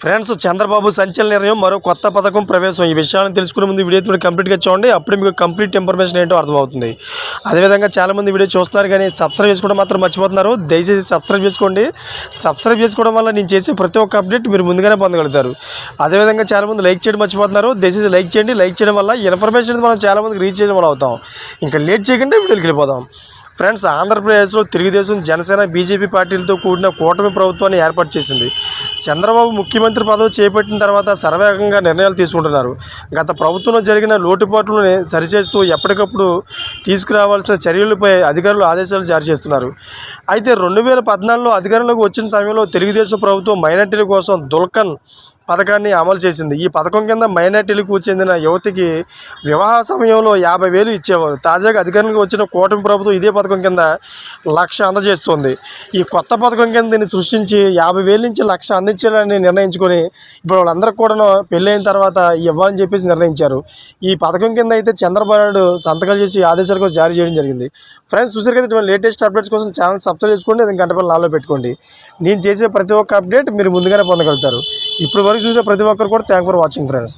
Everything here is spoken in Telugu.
ఫ్రెండ్స్ చంద్రబాబు సంచలన నిర్ణయం మరో కొత్త పథకం ప్రవేశం. ఈ విషయాన్ని తెలుసుకునే ముందు వీడియో మీరు కంప్లీట్గా చూడండి. అప్పుడు మీకు కంప్లీట్ ఇన్ఫర్మేషన్ ఏంటో అర్థమవుతుంది. అదేవిధంగా చాలామంది వీడియో చూస్తున్నారు కానీ సబ్స్క్రైబ్ చేసుకోవడం మాత్రం మర్చిపోతున్నారు. దయచేసి సబ్స్క్రైబ్ చేసుకోండి. సబ్స్క్రైబ్ చేసుకోవడం వల్ల నేను చేసే ప్రతి ఒక్క అప్డేట్ మీరు ముందుగానే పొందగలుగుతారు. అదేవిధంగా చాలామంది లైక్ చేయడం మర్చిపోతున్నారు. దయచేసి లైక్ చేయండి. లైక్ చేయడం వల్ల ఇన్ఫర్మేషన్ మనం చాలామందికి రీచ్ చేయడం అవుతాం. ఇంకా లేట్ చేయకుండా వీడియోకి వెళ్ళిపోదాం. ఫ్రెండ్స్ ఆంధ్రప్రదేశ్లో తెలుగుదేశం జనసేన బీజేపీ పార్టీలతో కూడిన కూటమి ప్రభుత్వాన్ని ఏర్పాటు చేసింది. చంద్రబాబు ముఖ్యమంత్రి పదవి చేపట్టిన తర్వాత సర్వేగంగా నిర్ణయాలు తీసుకుంటున్నారు. గత ప్రభుత్వంలో జరిగిన లోటుపాట్లను సరిచేస్తూ ఎప్పటికప్పుడు తీసుకురావాల్సిన చర్యలపై అధికారులు ఆదేశాలు జారీ చేస్తున్నారు. అయితే రెండు వేల పద్నాలుగులో అధికారంలోకి వచ్చిన సమయంలో తెలుగుదేశం ప్రభుత్వం మైనార్టీల కోసం దుల్కన్ పథకాన్ని అమలు చేసింది. ఈ పథకం కింద మైనార్టీలకు చెందిన యువతికి వివాహ సమయంలో యాభై వేలు ఇచ్చేవారు. తాజాగా అధికారంలోకి వచ్చిన కూటమి ప్రభుత్వం ఇదే పథకం కింద లక్ష అందజేస్తుంది. ఈ కొత్త పథకం కింద దీన్ని సృష్టించి యాభై వేల నుంచి లక్ష అందించాలని నిర్ణయించుకొని ఇప్పుడు వాళ్ళందరికీ కూడా పెళ్ళైన తర్వాత ఇవ్వాలని చెప్పేసి నిర్ణయించారు. ఈ పథకం కింద అయితే చంద్రబాబు నాయుడు సంతకాలు చేసి ఆదేశాలు కూడా జారీ చేయడం జరిగింది. ఫ్రెండ్స్ చూసారు కదా ఇటువంటి లేటెస్ట్ అప్డేట్స్ కోసం ఛానల్ సబ్స్క్రైబ్ చేసుకోండి అది గంట పని నాలో పెట్టుకోండి. నేను చేసే ప్రతి ఒక్క అప్డేట్ మీరు ముందుగానే పొందగలుగుతారు. ఇప్పుడు వరకు చూసే ప్రతి ఒక్కరు కూడా థ్యాంక్ ఫర్ వాచింగ్ ఫ్రెండ్స్